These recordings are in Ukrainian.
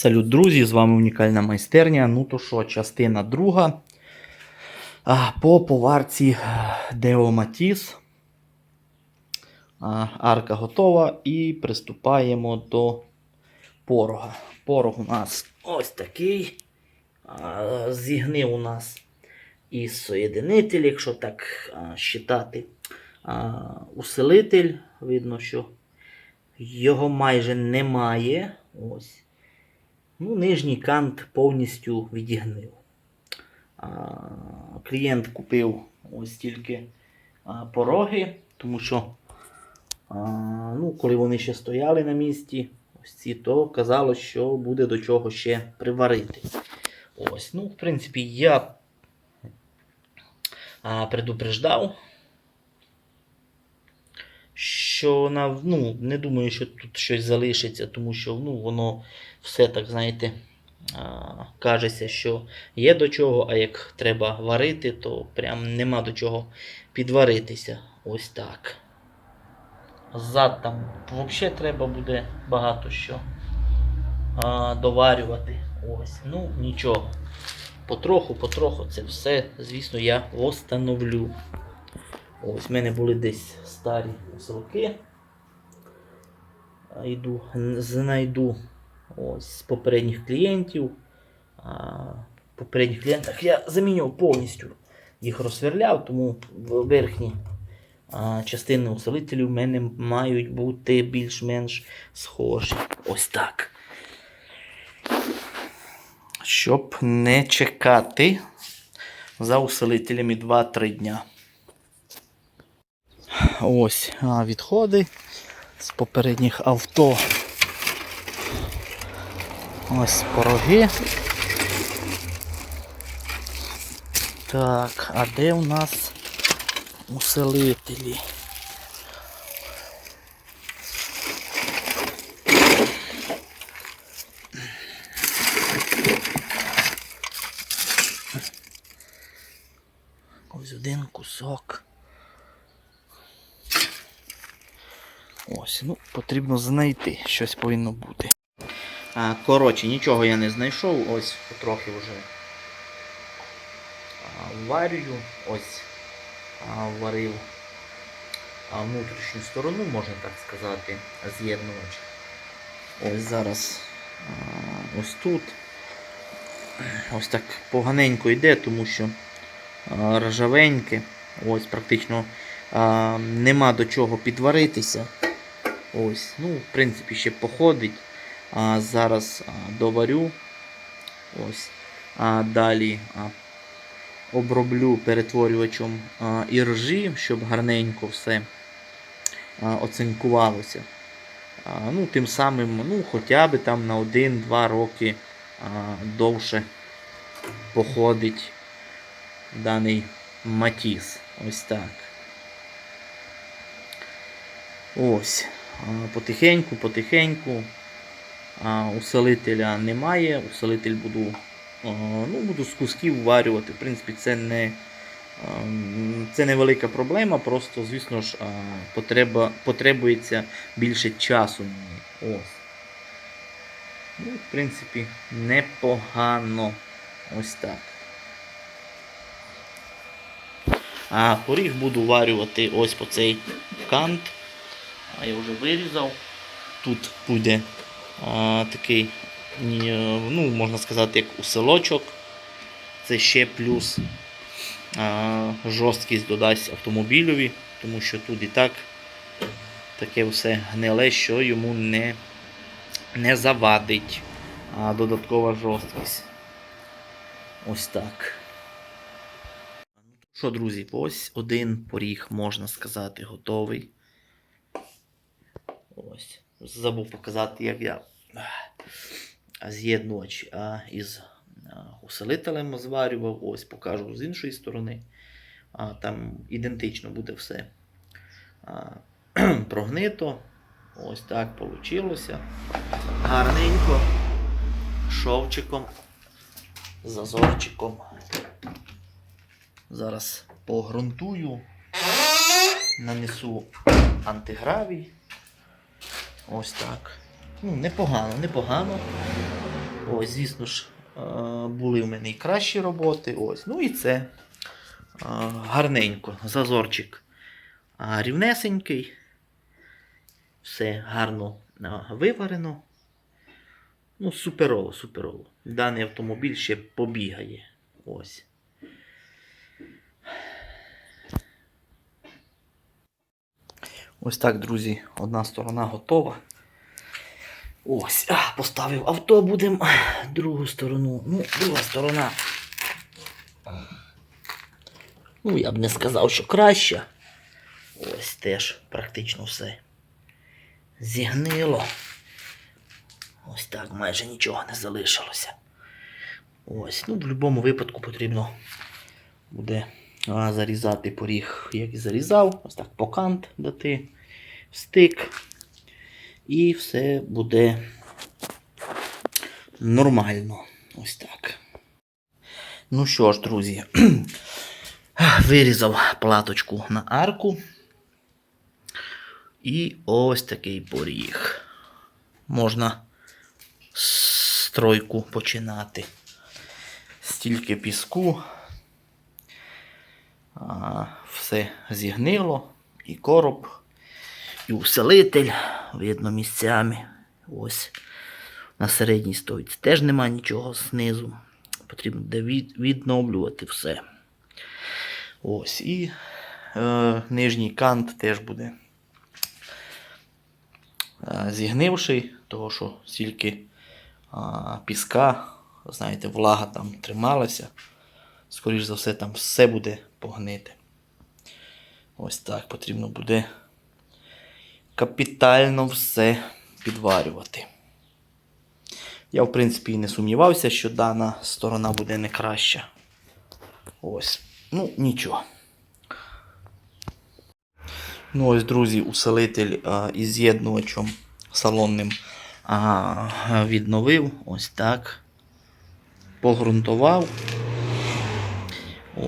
Салют, друзі! З вами унікальна майстерня. Ну то що, частина друга. По поварці Део Матіс. Арка готова і приступаємо до порога. Порог у нас ось такий. А, Зігнив у нас із соєдинитель, якщо так считати. Усилитель. Видно, що його майже немає. Ось. Ну, Нижній кант повністю відігнив. Клієнт купив ось тільки пороги, тому що ну, коли вони ще стояли на місці, ось ці, то казалось, що буде до чого ще приварити. Ось, ну, В принципі, я предупреждав, що на, ну, не думаю, що тут щось залишиться, тому що ну, воно все так, знаєте, кажеться, що є до чого, а як треба варити, то прям нема до чого підваритися. Ось так. Зад там взагалі треба буде багато що а, доварювати. Ось, ну нічого. Потроху, потроху це все, звісно, я встановлю. Ось в мене були десь старі селки. Йду, знайду ось з попередніх клієнтів. А, попередніх клієнтах я замінював повністю. Їх розсверляв, тому верхні частини усилителів в мене мають бути більш-менш схожі. Ось так. Щоб не чекати за усилителями 2-3 дня. Ось відходи з попередніх авто. Ось пороги. Так, а де у нас усилителі? Ось один кусок. Ось, ну, потрібно знайти, щось повинно бути. Коротше, нічого я не знайшов, ось потрохи вже а, варюю, ось варив внутрішню сторону, можна так сказати, з'єднувач. Ось зараз ось тут. Ось так поганенько йде, тому що а, ржавеньке, ось практично нема до чого підваритися. Ось, ну, в принципі, ще походить. А, Зараз доварю. Ось. А далі оброблю перетворювачем іржі, щоб гарненько все оцинкувалося. Ну, Тим самим ну, хоча б там на 1-2 роки довше походить даний матіс. Ось так. Ось. Потихеньку, потихеньку. А, усилителя немає. Усилитель буду, ну, буду з кусків варювати. В принципі, це не це невелика проблема, просто, звісно ж, потреба, потребується більше часу. Ось. Ну, В принципі, непогано. Ось так. А поріг буду варювати ось по цей кант. А я вже вирізав. Тут буде такий, ну, можна сказати, як усилочок. Це ще плюс жорсткість додасть автомобілеві, тому що тут і так таке все гниле, що йому не, не завадить додаткова жорсткість. Ось так. Що, друзі, ось один поріг, можна сказати, готовий. Ось. Забув показати, як я а, з'єднувач із а, усилителем зварював. Ось покажу з іншої сторони. Там ідентично буде все прогнито. Ось так вийшло. Гарненько. Шовчиком, зазорчиком. Зараз погрунтую, нанесу антигравій. Ось так. Ну, непогано, непогано. Ось, звісно ж, е, були в мене і кращі роботи. Ось. Ну і це е, гарненько. Зазорчик рівнесенький. Все гарно виварено. Ну, суперово, суперово. Даний автомобіль ще побігає. Ось. Ось так, друзі, одна сторона готова. Ось, а, поставив авто, будемо другу сторону. Ну, друга сторона. Ну, я б не сказав, що краща. Ось теж практично все зігнило. Ось так, майже нічого не залишилося. Ось, ну в будь-якому випадку потрібно буде зарізати поріг, як і зарізав. Ось так покант дати, стик. І все буде нормально. Ось так. Ну що ж, друзі, вирізав платочку на арку. І ось такий поріг. Можна стройку починати. Стільки піску. Все зігнило. І короб, і усилитель. Видно місцями. Ось. На середній стойці теж нема нічого знизу. Потрібно відновлювати все. Ось. І е, нижній кант теж буде е, зігнивший, того що стільки а, піска, знаєте, влага там трималася. Скоріше за все, там все буде погнити. Ось так потрібно буде капітально все підварювати. Я, в принципі, і не сумнівався, що дана сторона буде не краща. Ось. Ну, нічого. Ну, ось, друзі, усилитель а, із з'єднувачем салонним а, відновив. Ось так. Погрунтував.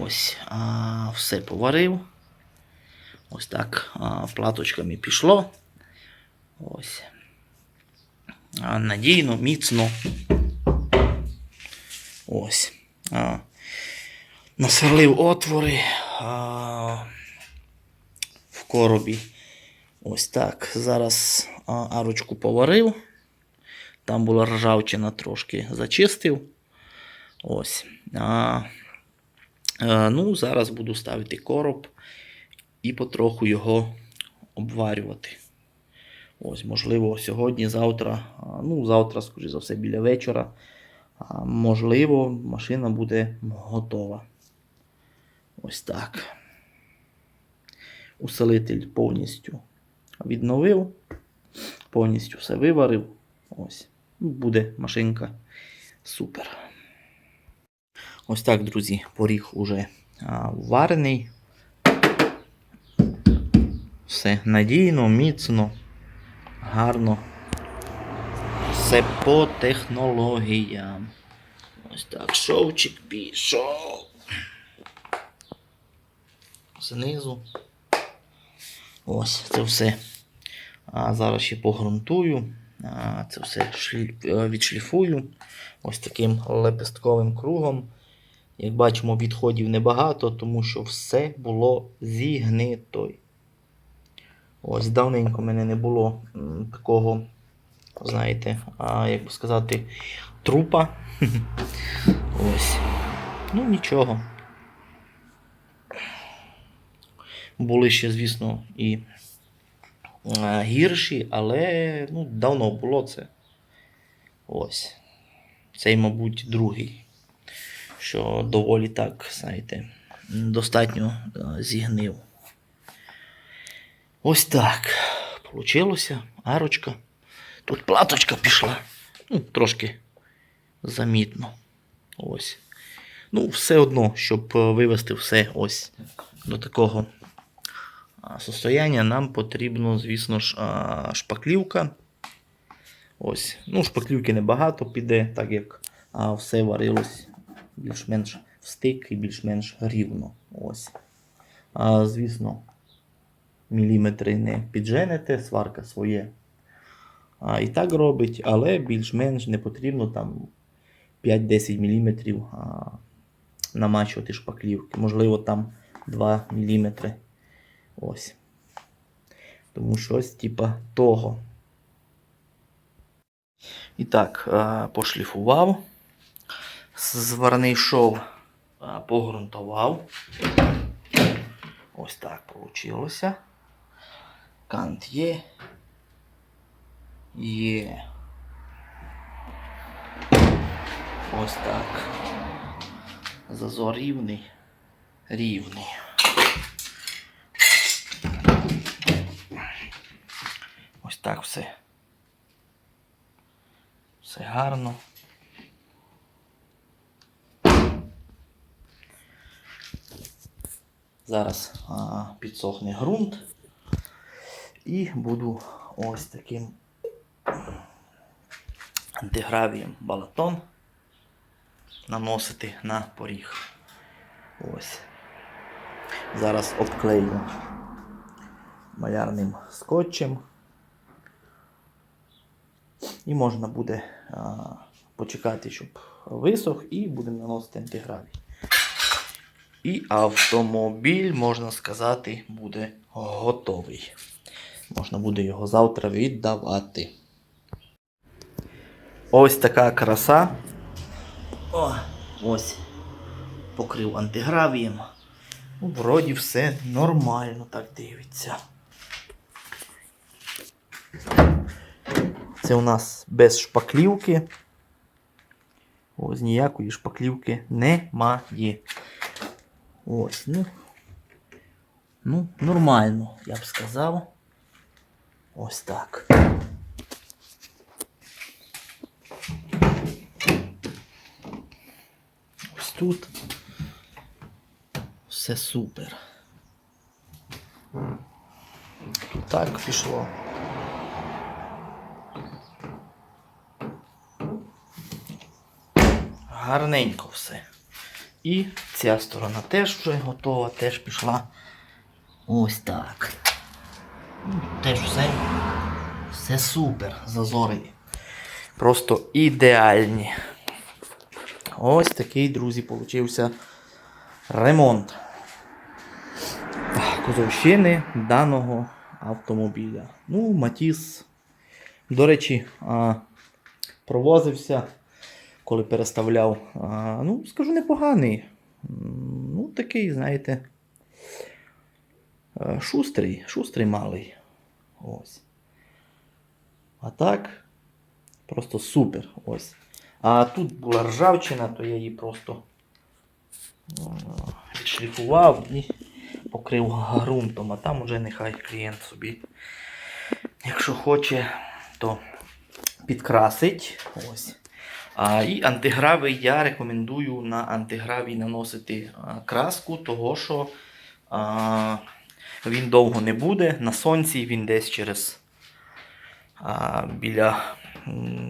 Ось. А, все поварив. Ось так а, платочками пішло. Ось. А, надійно, міцно. Ось. А, насверлив отвори а, в коробі. Ось так. Зараз а, арочку поварив. Там була ржавчина трошки зачистив. Ось. А, ну, зараз буду ставити короб і потроху його обварювати. Ось, можливо, сьогодні, завтра, ну, завтра, скоріше за все, біля вечора. Можливо, машина буде готова. Ось так. Усилитель повністю відновив, повністю все виварив. Ось. Буде машинка супер. Ось так, друзі, поріг уже варений. Все надійно, міцно, гарно. Все по технологіям. Ось так, шовчик пішов. Знизу. Ось це все. А зараз ще погрунтую. Це все відшліфую ось таким лепестковим кругом. Як бачимо, відходів небагато, тому що все було зігнито. Ось давненько в мене не було такого, знаєте, а, як би сказати, трупа. Ось. Ну, нічого. Були ще, звісно, і гірші, але ну, давно було це. Ось. Цей, мабуть, другий. Що доволі так, знаєте, достатньо е, зігнив. Ось так. Получилося. Арочка. Тут платочка пішла. Ну, трошки замітно. Ось. Ну, все одно, щоб е, вивести все ось до такого состояння, нам потрібно, звісно ж, шпаклівка. Ось. Ну, шпаклівки небагато піде, так як все варилось більш-менш в стик і більш-менш рівно. Ось. А, звісно, міліметри не підженете, сварка своє а, і так робить, але більш-менш не потрібно там 5-10 мм намачувати шпаклівки. Можливо, там 2 мм. Ось. Тому щось типа того. І так, пошліфував. Зварний шов погрунтував. Ось так вийшло. Кант є. Є. Ось так. Зазор рівний. Рівний. Ось так все. Все гарно. Зараз а, підсохне ґрунт. І буду ось таким антигравієм балатон наносити на поріг. Ось. Зараз обклею малярним скотчем. І можна буде а, почекати, щоб висох, і будемо наносити антигравій. І автомобіль, можна сказати, буде готовий. Можна буде його завтра віддавати. Ось така краса. О, ось. Покрив антигравієм. Ну, вроді все нормально так дивиться. Це у нас без шпаклівки. Ось ніякої шпаклівки немає. Ось, ну. Ну, нормально, я б сказав. Ось так. Ось тут. Все супер. Так пішло. Гарненько все. І ця сторона теж вже готова, теж пішла. Ось так. Ну, Теж все, все супер, зазори. Просто ідеальні. Ось такий, друзі, получився ремонт кузовщини даного автомобіля. Ну, Матіс, до речі, провозився, коли переставляв. Ну, скажу, непоганий. Ну, такий, знаєте, е, шустрий, шустрий малий. Ось. А так, просто супер. Ось. А тут була ржавчина, то я її просто е, відшліфував і покрив ґрунтом, а там уже нехай клієнт собі, якщо хоче, то підкрасить. Ось. А, і антигравий я рекомендую на антигравій наносити краску, того що а, він довго не буде. На сонці він десь через а, біля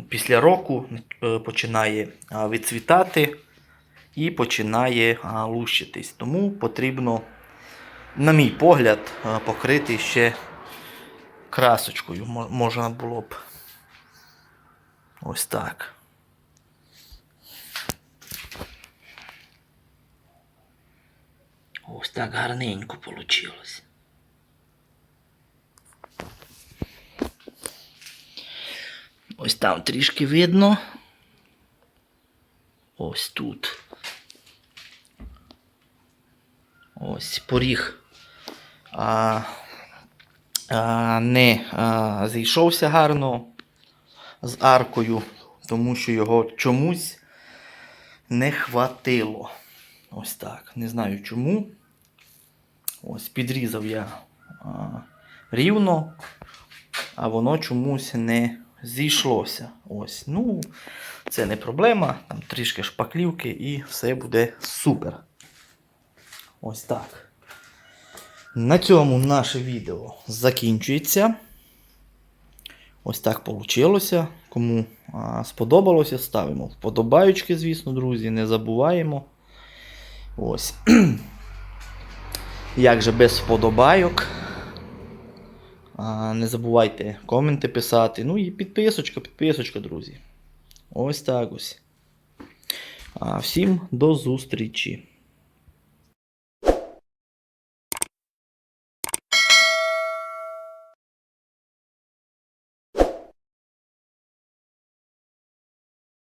після року е, починає відцвітати і починає лущитись. Тому потрібно, на мій погляд, покрити ще красочкою. Можна було б ось так. Ось так гарненько вийшло. Ось там трішки видно. Ось тут. Ось поріг а, а, не а, зійшовся гарно з аркою, тому що його чомусь не хватило. Ось так. Не знаю чому. Ось підрізав я а, рівно, а воно чомусь не зійшлося. Ось. Ну, це не проблема. Там трішки шпаклівки і все буде супер. Ось так. На цьому наше відео закінчується. Ось так вийшло. Кому а, сподобалося, ставимо вподобаючки, звісно, друзі, не забуваємо. Ось. Як же без вподобайок. Не забувайте коменти писати. Ну і підписочка, підписочка, друзі. Ось так ось. Всім до зустрічі!